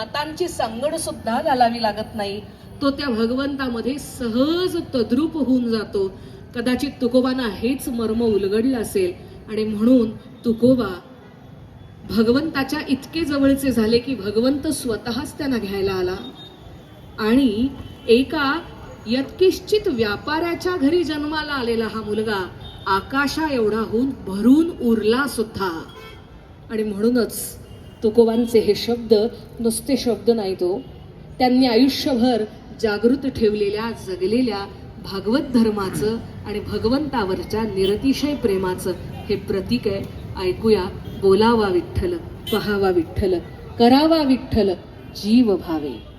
हातांची सांगड सुद्धा घालावी लागत नाही. तो त्या भगवंतामध्ये सहज तद्रूप होऊन जातो. कदाचित तुकोबांना हेच मर्म उलगडलं असेल. आणि म्हणून तुकोबा भगवंताच्या इतके जवळचे झाले की भगवंत स्वतःच त्यांना घ्यायला आला. आणि एका यत्किश्चित व्यापाऱ्याच्या घरी जन्माला आलेला हा मुलगा आकाशा एवढा होऊन भरून उरला सुद्धा. आणि म्हणूनच तुकोबांचे हे शब्द नुसते शब्द नाही तो. त्यांनी आयुष्यभर जागृत ठेवलेल्या जगलेल्या भागवत धर्माचं आणि भगवंतावरच्या निरतिशय प्रेमाचं हे प्रतीक आहे. ऐकूया. बोलावा विठ्ठल पहावा विठ्ठल करावा विठ्ठल जीव भावे.